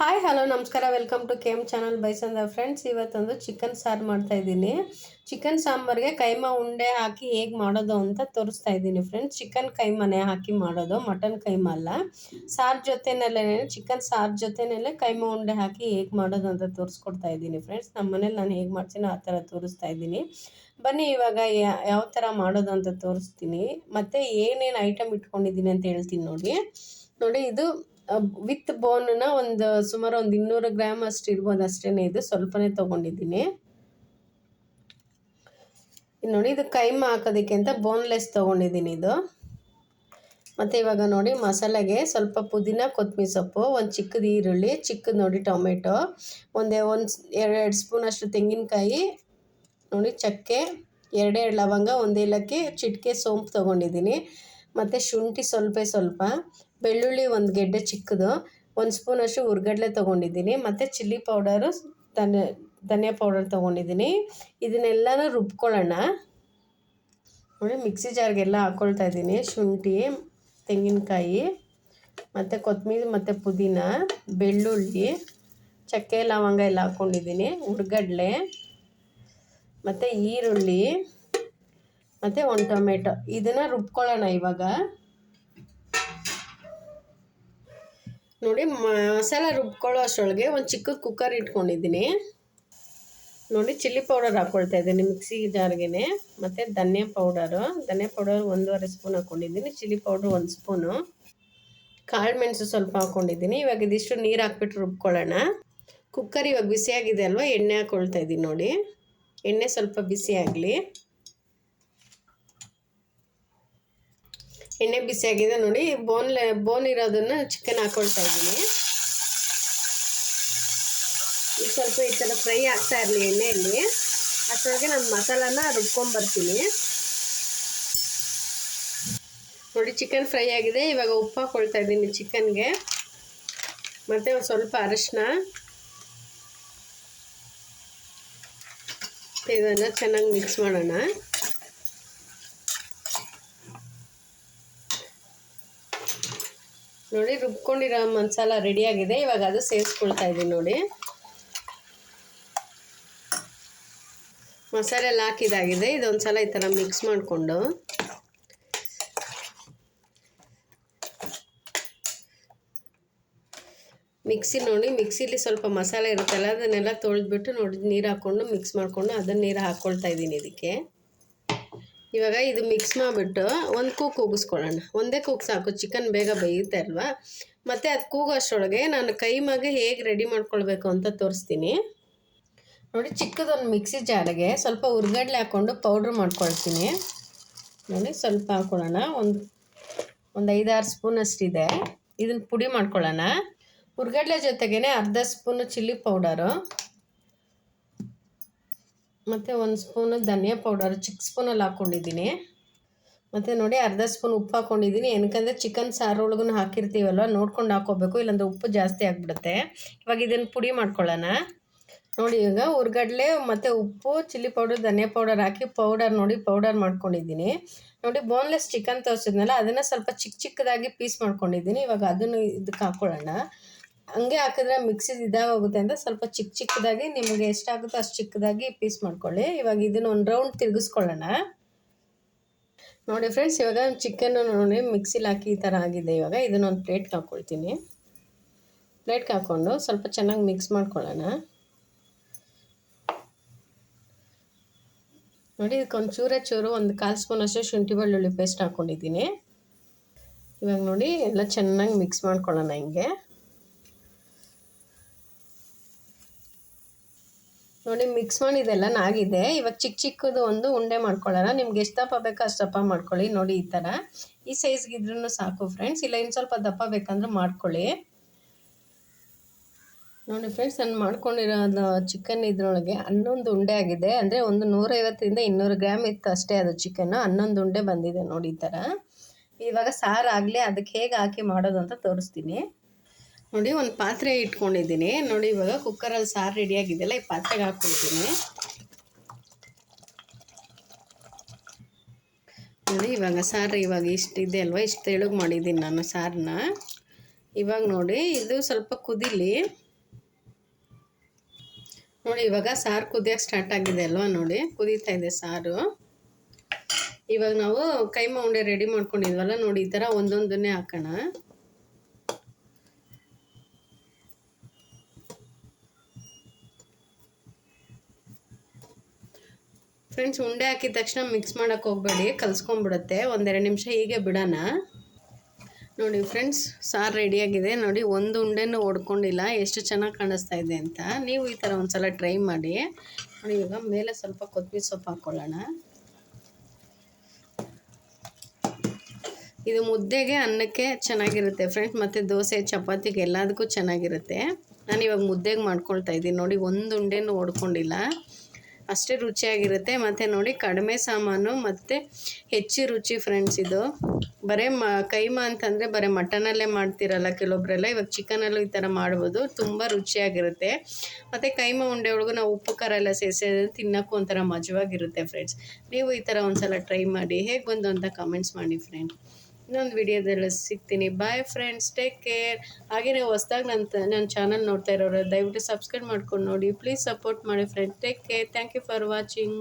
Hi hello ನಮಸ್ಕಾರ. Welcome to K M channel ಬೈಸಂದ friends ಇವತ್ತೊಂದು chicken ಸಾರು ಮಾಡ್ತಾ ಇದ್ದೀನಿ. ಚಿಕನ್ ಸಾಂಬಾರ್ಗೆ ಕೈಮಾ ಉಂಡೆ ಹಾಕಿ ಹೇಗೆ ಮಾಡೋದು ಅಂತ ತೋರಿಸ್ತಾ ಇದ್ದೀನಿ ಫ್ರೆಂಡ್ಸ್ ಚಿಕನ್ ಕೈಮನೆ ಹಾಕಿ ಮಾಡೋದು ಮಟನ್ ಕೈಮ ಅಲ್ಲ. ಸಾರು ಜೊತೆನಲ್ಲೇ ಚಿಕನ್ ಸಾರು ಜೊತೆನಲ್ಲೇ ಕೈಮಾ ಉಂಡೆ ಹಾಕಿ ಹೇಗೆ ಮಾಡೋದು ಅಂತ ತೋರಿಸ್ಕೊಡ್ತಾ ಇದ್ದೀನಿ ಫ್ರೆಂಡ್ಸ್ ನಮ್ಮ ಮನೇಲಿ ನಾನು ಹೇಗೆ ಮಾಡ್ತೀನೋ, ಆ ಥರ ತೋರಿಸ್ತಾ ಇದ್ದೀನಿ. ಬನ್ನಿ, ಇವಾಗ ಯಾವ ಥರ ಮಾಡೋದು ಅಂತ ತೋರಿಸ್ತೀನಿ. ಮತ್ತು ಏನೇನು ಐಟಮ್ ಇಟ್ಕೊಂಡಿದ್ದೀನಿ ಅಂತ ಹೇಳ್ತೀನಿ ನೋಡಿ. ನೋಡಿ, ಇದು ವಿತ್ ಬೋನ್ನ ಒಂದು ಸುಮಾರು ಒಂದು ಇನ್ನೂರು ಗ್ರಾಮ್ ಅಷ್ಟು ಇರ್ಬೋದು ಅಷ್ಟೇ ಇದು. ಸ್ವಲ್ಪನೇ ತೊಗೊಂಡಿದ್ದೀನಿ. ನೋಡಿ, ಇದು ಕೈಮ ಹಾಕೋದಕ್ಕೆ ಅಂತ ಬೋನ್ಲೆಸ್ ತೊಗೊಂಡಿದ್ದೀನಿ ಇದು. ಮತ್ತು ಇವಾಗ ನೋಡಿ, ಮಸಾಲೆಗೆ ಸ್ವಲ್ಪ ಪುದೀನ ಕೊತ್ತಂಬರಿ ಸೊಪ್ಪು, ಒಂದು ಚಿಕ್ಕದು ಈರುಳ್ಳಿ, ಚಿಕ್ಕದು ನೋಡಿ ಟೊಮೆಟೊ, ಒಂದೇ ಒಂದು ಎರಡು ಸ್ಪೂನ್ ಅಷ್ಟು ತೆಂಗಿನಕಾಯಿ, ನೋಡಿ ಚಕ್ಕೆ ಎರಡೇ ಎರಡು ಲವಂಗ, ಒಂದು ಏಲಕ್ಕಿ, ಚಿಟಿಕೆ, ಸೋಂಪು ತೊಗೊಂಡಿದ್ದೀನಿ. ಮತ್ತು ಶುಂಠಿ ಸ್ವಲ್ಪ ಸ್ವಲ್ಪ. ಬೆಳ್ಳುಳ್ಳಿ ಒಂದು ಗೆಡ್ಡೆ ಚಿಕ್ಕದು, ಒಂದು ಸ್ಪೂನಷ್ಟು ಹುರ್ಗಡ್ಲೆ ತೊಗೊಂಡಿದ್ದೀನಿ, ಮತ್ತು ಚಿಲ್ಲಿ ಪೌಡರು, ಧನ್ಯ, ಧನಿಯಾ ಪೌಡರ್ ತೊಗೊಂಡಿದ್ದೀನಿ. ಇದನ್ನೆಲ್ಲನೂ ರುಬ್ಕೊಳ್ಳೋಣ. ನೋಡಿ, ಮಿಕ್ಸಿ ಜಾರ್ಗೆಲ್ಲ ಹಾಕ್ಕೊಳ್ತಾ ಇದ್ದೀನಿ, ಶುಂಠಿ, ತೆಂಗಿನಕಾಯಿ, ಮತ್ತು ಕೊತ್ತಂಬರಿ ಮತ್ತು ಪುದೀನ, ಬೆಳ್ಳುಳ್ಳಿ, ಚಕ್ಕೆ, ಲವಂಗ ಎಲ್ಲ ಹಾಕ್ಕೊಂಡಿದ್ದೀನಿ ಹುರ್ಗಡ್ಲೆ ಮತ್ತು ಈರುಳ್ಳಿ, ಮತ್ತು ಒಂದು ಟೊಮೆಟೊ. ಇದನ್ನು ರುಬ್ಕೊಳ್ಳೋಣ ಇವಾಗ. ನೋಡಿ, ಮಸಾಲ ರುಬ್ಕೊಳ್ಳೋ ಅಷ್ಟರೊಳಗೆ ಒಂದು ಚಿಕ್ಕ ಕುಕ್ಕರ್ ಇಟ್ಕೊಂಡಿದ್ದೀನಿ. ನೋಡಿ ಚಿಲ್ಲಿ ಪೌಡರ್ ಹಾಕ್ಕೊಳ್ತಾ ಇದ್ದೀನಿ ಮಿಕ್ಸಿ ಜಾರ್ಗೆ ಮತ್ತು ಧನ್ಯ ಪೌಡರು ಧನ್ಯ ಪೌಡರ್ ಒಂದೂವರೆ ಸ್ಪೂನ್ ಹಾಕ್ಕೊಂಡಿದ್ದೀನಿ ಚಿಲ್ಲಿ ಪೌಡ್ರ್ ಒಂದು ಸ್ಪೂನು ಕಾಳು ಮೆಣಸು ಸ್ವಲ್ಪ ಹಾಕ್ಕೊಂಡಿದ್ದೀನಿ ಇವಾಗ ಇದಿಷ್ಟು ನೀರು ಹಾಕ್ಬಿಟ್ಟು ರುಬ್ಕೊಳ್ಳೋಣ. ಕುಕ್ಕರ್ ಇವಾಗ ಬಿಸಿಯಾಗಿದೆ ಅಲ್ವಾ? ಎಣ್ಣೆ ಹಾಕ್ಕೊಳ್ತಾ ಇದ್ದೀನಿ ನೋಡಿ. ಎಣ್ಣೆ ಸ್ವಲ್ಪ ಬಿಸಿ ಆಗಲಿ. ಎಣ್ಣೆ ಬಿಸಿ ಆಗಿದೆ ನೋಡಿ. ಬೋನ್ ಬೋನ್ ಇರೋದನ್ನ ಚಿಕನ್ ಹಾಕೊಳ್ತಾ ಇದ್ದೀನಿ. ಸ್ವಲ್ಪ ಈ ಥರ ಫ್ರೈ ಆಗ್ತಾ ಇರಲಿ ಎಣ್ಣೆಯಲ್ಲಿ. ಅಷ್ಟೊಳಗೆ ನಾನು ಮಸಾಲಾನ ರುಬ್ಕೊಂಬರ್ತೀನಿ. ನೋಡಿ ಚಿಕನ್ ಫ್ರೈ ಆಗಿದೆ. ಇವಾಗ ಉಪ್ಪು ಹಾಕ್ಕೊಳ್ತಾ ಇದ್ದೀನಿ ಚಿಕನ್ಗೆ ಮತ್ತು ಒಂದು ಸ್ವಲ್ಪ ಅರಶಿನ. ಇದನ್ನು ಚೆನ್ನಾಗಿ ಮಿಕ್ಸ್ ಮಾಡೋಣ. ನೋಡಿ, ರುಬ್ಕೊಂಡಿರೋ ಮಸಾಲ ರೆಡಿಯಾಗಿದೆ ಇವಾಗ ಅದು ಸೇರಿಸ್ಕೊಳ್ತಾ ಇದ್ದೀನಿ ನೋಡಿ. ಮಸಾಲೆ ಎಲ್ಲ ಹಾಕಿದಾಗಿದೆ. ಇದೊಂದು ಸಲ ಈ ಥರ ಮಿಕ್ಸ್ ಮಾಡಿಕೊಂಡು. ಮಿಕ್ಸಿ ನೋಡಿ, ಮಿಕ್ಸಿಲಿ ಸ್ವಲ್ಪ ಮಸಾಲೆ ಇರುತ್ತಲ್ಲ, ಅದನ್ನೆಲ್ಲ ತೊಳೆದ್ಬಿಟ್ಟು ನೋಡಿ, ನೀರು ಹಾಕ್ಕೊಂಡು ಮಿಕ್ಸ್ ಮಾಡಿಕೊಂಡು ಅದನ್ನು ನೀರು ಹಾಕ್ಕೊಳ್ತಾ ಇದ್ದೀನಿ ಇದಕ್ಕೆ. ಇವಾಗ ಇದು ಮಿಕ್ಸ್ ಮಾಡಿಬಿಟ್ಟು ಒಂದು ಕೂಗು ಕೂಗಿಸ್ಕೊಳ್ಳೋಣ. ಒಂದೇ ಕೂಗು ಸಾಕು ಚಿಕನ್ ಬೇಗ ಬೇಯುತ್ತೆ ಅಲ್ವಾ? ಮತ್ತು ಅದು ಕೂಗೋ ನಾನು ನಾನು ಕೈಮಾಗೆ ಹೇಗೆ ರೆಡಿ ಮಾಡ್ಕೊಳ್ಬೇಕು ಅಂತ ತೋರಿಸ್ತೀನಿ. ನೋಡಿ, ಚಿಕ್ಕದೊಂದು ಮಿಕ್ಸಿ ಜಾರಿಗೆ ಸ್ವಲ್ಪ ಉರ್ಗಡ್ಲೆ ಹಾಕ್ಕೊಂಡು ಪೌಡ್ರ್ ಮಾಡ್ಕೊಳ್ತೀನಿ. ನೋಡಿ, ಸ್ವಲ್ಪ ಹಾಕ್ಕೊಳ್ಳೋಣ ಒಂದು ಒಂದು ಐದಾರು ಸ್ಪೂನ್ ಅಷ್ಟಿದೆ. ಇದನ್ನು ಪುಡಿ ಮಾಡ್ಕೊಳ್ಳೋಣ. ಉರ್ಗಡ್ಲೆ ಜೊತೆಗೇ ಅರ್ಧ ಸ್ಪೂನು ಚಿಲ್ಲಿ ಪೌಡರು ಮತ್ತು ಒಂದು ಸ್ಪೂನು ಧನಿಯಾ ಪೌಡರ್, ಚಿಕ್ಕ ಸ್ಪೂನಲ್ಲಿ ಹಾಕ್ಕೊಂಡಿದ್ದೀನಿ. ಮತ್ತು ನೋಡಿ ಅರ್ಧ ಸ್ಪೂನ್ ಉಪ್ಪು ಹಾಕ್ಕೊಂಡಿದ್ದೀನಿ. ಏನಕ್ಕಂದರೆ ಚಿಕನ್ ಸಾರು ಒಳಗೂ ಹಾಕಿರ್ತೀವಲ್ವ, ನೋಡ್ಕೊಂಡು ಹಾಕ್ಕೋಬೇಕು ಇಲ್ಲಾಂದ್ರೆ ಉಪ್ಪು ಜಾಸ್ತಿ ಆಗಿಬಿಡುತ್ತೆ. ಇವಾಗ ಇದನ್ನು ಪುಡಿ ಮಾಡ್ಕೊಳ್ಳೋಣ. ನೋಡಿ ಈಗ ಹುರ್ಗಡ್ಲೆ ಮತ್ತು ಉಪ್ಪು, ಚಿಲ್ಲಿ ಪೌಡರ್, ಧನಿಯಾ ಪೌಡರ್ ಹಾಕಿ ಪೌಡರ್ ನೋಡಿ ಪೌಡರ್ ಮಾಡ್ಕೊಂಡಿದ್ದೀನಿ. ನೋಡಿ ಬೋನ್ಲೆಸ್ ಚಿಕನ್ ತೋರಿಸಿದ್ನಲ್ಲ, ಅದನ್ನು ಸ್ವಲ್ಪ ಚಿಕ್ಕ ಚಿಕ್ಕದಾಗಿ ಪೀಸ್ ಮಾಡ್ಕೊಂಡಿದ್ದೀನಿ. ಇವಾಗ ಅದನ್ನು ಇದಕ್ಕೆ ಹಾಕ್ಕೊಳ್ಳೋಣ ಹಂಗೆ ಹಾಕಿದ್ರೆ ಮಿಕ್ಸಿದು ಇದಾಗೋಗುತ್ತೆ ಅಂತ ಸ್ವಲ್ಪ ಚಿಕ್ಕ ಚಿಕ್ಕದಾಗಿ ನಿಮಗೆ ಎಷ್ಟಾಗುತ್ತೋ ಅಷ್ಟು ಚಿಕ್ಕದಾಗಿ ಪೀಸ್ ಮಾಡ್ಕೊಳ್ಳಿ. ಇವಾಗ ಇದನ್ನು ಒಂದು ರೌಂಡ್ ತಿರುಗಿಸ್ಕೊಳ್ಳೋಣ. ನೋಡಿ ಫ್ರೆಂಡ್ಸ್ ಇವಾಗ ಚಿಕನ್ ನೋಡಿ ಮಿಕ್ಸಿಲಿ ಹಾಕಿ ಈ ಥರ ಆಗಿದೆ. ಇವಾಗ ಇದನ್ನೊಂದು ಪ್ಲೇಟ್ಗೆ ಹಾಕ್ಕೊಳ್ತೀನಿ ಪ್ಲೇಟ್ಗೆ ಹಾಕ್ಕೊಂಡು ಸ್ವಲ್ಪ ಚೆನ್ನಾಗಿ ಮಿಕ್ಸ್ ಮಾಡ್ಕೊಳ್ಳೋಣ. ನೋಡಿ ಇದಕ್ಕೊಂದು ಚೂರ ಚೂರು ಒಂದು ಕಾಲು ಸ್ಪೂನ್ ಅಷ್ಟು ಶುಂಠಿ ಬೆಳ್ಳುಳ್ಳಿ ಪೇಸ್ಟ್ ಹಾಕ್ಕೊಂಡಿದ್ದೀನಿ ಇವಾಗ ನೋಡಿ ಎಲ್ಲ ಚೆನ್ನಾಗಿ ಮಿಕ್ಸ್ ಮಾಡ್ಕೊಳ್ಳೋಣ ಹಿಂಗೆ. ನೋಡಿ ಮಿಕ್ಸ್ ಮಾಡಿದೆಲ್ಲ ನಾಗಿದೆ ಇವಾಗ ಚಿಕ್ಕ ಚಿಕ್ಕದು ಒಂದು ಉಂಡೆ ಮಾಡ್ಕೊಳ್ಳೋಣ. ನಿಮ್ಗೆ ಎಷ್ಟು ದಪ್ಪ ಬೇಕೋ ಅಷ್ಟು ದಪ್ಪ ಮಾಡ್ಕೊಳ್ಳಿ. ನೋಡಿ, ಈ ಥರ. ಈ ಸೈಜ್ಗಿದ್ರೂ ಸಾಕು ಫ್ರೆಂಡ್ಸ್ ಇಲ್ಲ, ಇನ್ನು ಸ್ವಲ್ಪ ದಪ್ಪ ಬೇಕಂದ್ರೆ ಮಾಡ್ಕೊಳ್ಳಿ. ನೋಡಿ ಫ್ರೆಂಡ್ಸ್ ನಾನು ಮಾಡ್ಕೊಂಡಿರೋದು ಚಿಕನ್ ಇದ್ರೊಳಗೆ ಹನ್ನೊಂದು ಉಂಡೆ ಆಗಿದೆ. ಅಂದರೆ ಒಂದು ನೂರೈವತ್ತರಿಂದ ಇನ್ನೂರು ಗ್ರಾಮ್ ಇತ್ತು ಅಷ್ಟೇ ಅದು ಚಿಕನ್ನು ಹನ್ನೊಂದು ಉಂಡೆ ಬಂದಿದೆ ನೋಡಿ, ಈ ಥರ. ಇವಾಗ ಸಾರು ಆಗಲಿ, ಅದಕ್ಕೆ ಹೇಗೆ ಹಾಕಿ ಮಾಡೋದು ಅಂತ ತೋರಿಸ್ತೀನಿ. ನೋಡಿ, ಒಂದು ಪಾತ್ರೆ ಇಟ್ಕೊಂಡಿದ್ದೀನಿ. ನೋಡಿ, ಇವಾಗ ಕುಕ್ಕರಲ್ಲಿ ಸಾರು ರೆಡಿಯಾಗಿದೆಯಲ್ಲ ಈ ಪಾತ್ರೆಗೆ ಹಾಕ್ಕೊಳ್ತೀನಿ. ನೋಡಿ, ಇವಾಗ ಸಾರು ಇವಾಗ ಇಷ್ಟು ಇದೆ ಅಲ್ವಾ? ಇಷ್ಟು ತೆಳುಗು ಮಾಡಿದ್ದೀನಿ ನಾನು ಸಾರನ್ನ. ಇವಾಗ ನೋಡಿ, ಇದು ಸ್ವಲ್ಪ ಕುದಿಲಿ. ನೋಡಿ, ಇವಾಗ ಸಾರು ಕುದಿಯೋಕೆ ಸ್ಟಾರ್ಟ್ ಆಗಿದೆ ಅಲ್ವಾ ನೋಡಿ? ಕುದೀತಾ ಇದೆ ಸಾರು. ಇವಾಗ ನಾವು ಕೈಮಾ ಉಂಡೆ ರೆಡಿ ಮಾಡ್ಕೊಂಡಿದ್ವಲ್ಲ ನೋಡಿ, ಈ ಥರ ಒಂದೊಂದನ್ನೇ ಹಾಕೋಣ. ಫ್ರೆಂಡ್ಸ್, ಉಂಡೆ ಹಾಕಿದ ತಕ್ಷಣ ಮಿಕ್ಸ್ ಮಾಡೋಕ್ಕೆ ಹೋಗಬೇಡಿ, ಕಲ್ಸ್ಕೊಂಡ್ಬಿಡುತ್ತೆ. ಒಂದೆರಡು ನಿಮಿಷ ಹೀಗೆ ಬಿಡೋಣ. ನೋಡಿ ಫ್ರೆಂಡ್ಸ್, ಸಾರು ರೆಡಿಯಾಗಿದೆ ನೋಡಿ, ಒಂದು ಉಂಡೆನೂ ಹೊಡ್ಕೊಂಡಿಲ್ಲ ಎಷ್ಟು ಚೆನ್ನಾಗಿ ಕಾಣಿಸ್ತಾ ಇದೆ ಅಂತ. ನೀವು ಈ ಥರ ಒಂದು ಸಲ ಟ್ರೈ ಮಾಡಿ. ನೋಡಿ, ಇವಾಗ ಮೇಲೆ ಸ್ವಲ್ಪ ಕೊತ್ತಂಬರಿ ಸೊಪ್ಪು ಹಾಕ್ಕೊಳ್ಳೋಣ ಇದು ಮುದ್ದೆಗೆ ಅನ್ನಕ್ಕೆ ಚೆನ್ನಾಗಿರುತ್ತೆ ಫ್ರೆಂಡ್ಸ್, ಮತ್ತು ದೋಸೆ, ಚಪಾತಿಗೆ ಎಲ್ಲದಕ್ಕೂ ಚೆನ್ನಾಗಿರುತ್ತೆ. ನಾನು ಇವಾಗ ಮುದ್ದೆಗೆ ಮಾಡ್ಕೊಳ್ತಾ ಇದ್ದೀನಿ. ನೋಡಿ, ಒಂದು ಉಂಡೆನೂ ಹೊಡ್ಕೊಂಡಿಲ್ಲ ಅಷ್ಟೇ ರುಚಿಯಾಗಿರುತ್ತೆ. ಮತ್ತು ನೋಡಿ ಕಡಿಮೆ ಸಾಮಾನು, ಮತ್ತು ಹೆಚ್ಚು ರುಚಿ ಫ್ರೆಂಡ್ಸ್ ಇದು. ಬರೀ ಮ, ಕೈಮಾ ಅಂತಂದರೆ ಬರೀ ಮಟನಲ್ಲೇ ಮಾಡ್ತಿರಲ್ಲ ಕೆಲವೊಬ್ಬರೆಲ್ಲ ಇವಾಗ ಚಿಕನಲ್ಲೂ ಈ ಥರ ಮಾಡ್ಬೋದು. ತುಂಬ ರುಚಿಯಾಗಿರುತ್ತೆ. ಮತ್ತು ಕೈಮಾ ಉಂಡೆ ಒಳಗೂ ನಾವು ಉಪ್ಪು, ಖಾರ ಎಲ್ಲ ಸೇರಿಸಿ ತಿನ್ನೋಕ್ಕೂ ಒಂಥರ ಮಜವಾಗಿರುತ್ತೆ ಫ್ರೆಂಡ್ಸ್ ನೀವು ಈ ಥರ ಒಂದು ಸಲ ಟ್ರೈ ಮಾಡಿ ಹೇಗೆ ಬಂದು ಅಂತ ಕಮೆಂಟ್ಸ್ ಮಾಡಿ ಫ್ರೆಂಡ್ ಇನ್ನೊಂದು ವಿಡಿಯೋದಲ್ಲಿ ಸಿಗ್ತೀನಿ. ಬಾಯ್ ಫ್ರೆಂಡ್ಸ್ ಟೇಕ್ ಕೇರ್ ಹಾಗೆ ನೀವು ಹೊಸ್ದಾಗಿ ನನ್ನ ನನ್ನ ಚಾನಲ್ ನೋಡ್ತಾ ಇರೋರು, ದಯವಿಟ್ಟು ಸಬ್ಸ್ಕ್ರೈಬ್ ಮಾಡ್ಕೊಂಡು ನೋಡಿ. ಪ್ಲೀಸ್ ಸಪೋರ್ಟ್ ಮಾಡಿ friends take care thank you for watching